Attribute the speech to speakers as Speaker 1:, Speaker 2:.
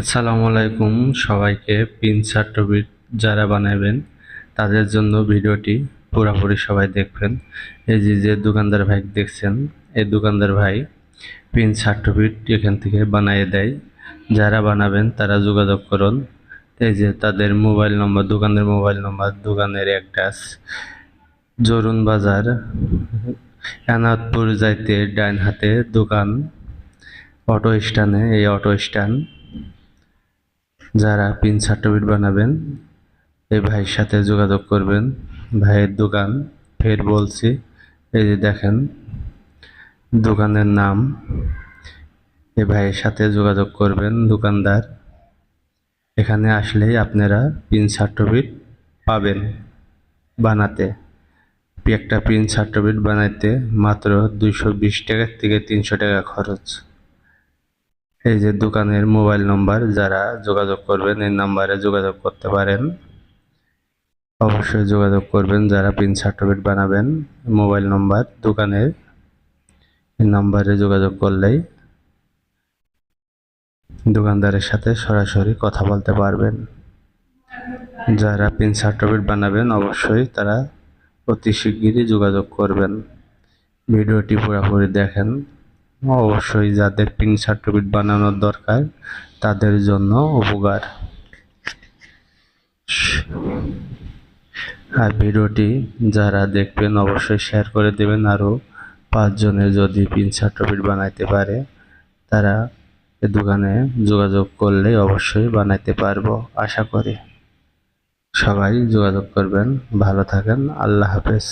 Speaker 1: আসসালামু আলাইকুম সবাইকে পিন সার্টিফিকেট যারা বানাবেন তাদের জন্য ভিডিওটি পুরোপুরি সবাই দেখবেন। এই যে যে দোকানদার ভাই দেখছেন, এই দোকানদার ভাই পিন সার্টিফিকেট এখান থেকে বানিয়ে দেয়। যারা বানাবেন, তারা যোগাযোগ করুন। এই যে, তাদের মোবাইল নম্বর, দোকানের মোবাইল নম্বর, দোকানের অ্যাড্রেস, জরুন বাজার এনাদপুর যাইতে ডাইন হাতে দোকান, অটো স্ট্যান্ডে, এই অটো স্ট্যান্ড। যারা পিন সার্টিফিকেট বানাবেন, এই ভাইয়ের সাথে যোগাযোগ করবেন। ভাইয়ের দোকান, ফের বলছি, এই যে দেখেন, দোকানের নাম। এই ভাইয়ের সাথে যোগাযোগ করবেন, দোকানদার। এখানে আসলেই আপনারা পিন সার্টিফিকেট পাবেন বানাতে। একটা পিন সার্টিফিকেট বানাইতে মাত্র দুইশো বিশ টাকা থেকে তিনশো টাকা খরচ। এই যে দোকানের মোবাইল নম্বর, যারা যোগাযোগ করবেন, এই নাম্বারে যোগাযোগ করতে পারেন। অবশ্যই যোগাযোগ করবেন, যারা পিন সার্টিফিকেট বানাবেন, মোবাইল নম্বর দোকানের এই নাম্বারে যোগাযোগ করলেই দোকানদারের সাথে সরাসরি কথা বলতে পারবেন। যারা পিন সার্টিফিকেট বানাবেন, অবশ্যই তারা অতি শিগগিরই যোগাযোগ করবেন। ভিডিওটি পুরোপুরি দেখেন। অবশ্যই যাদের পিন সার্টিফিকেট বানানোর দরকার, তাদের জন্য উপকার। আর ভিডিওটি যারা দেখবেন, অবশ্যই শেয়ার করে দেবেন। আরও পাঁচজনের যদি পিন সার্টিফিকেট বানাইতে পারে, তারা এ দোকানে যোগাযোগ করলে অবশ্যই বানাইতে পারব, আশা করি। সবাই যোগাযোগ করবেন, ভালো থাকেন, আল্লাহ হাফেজ।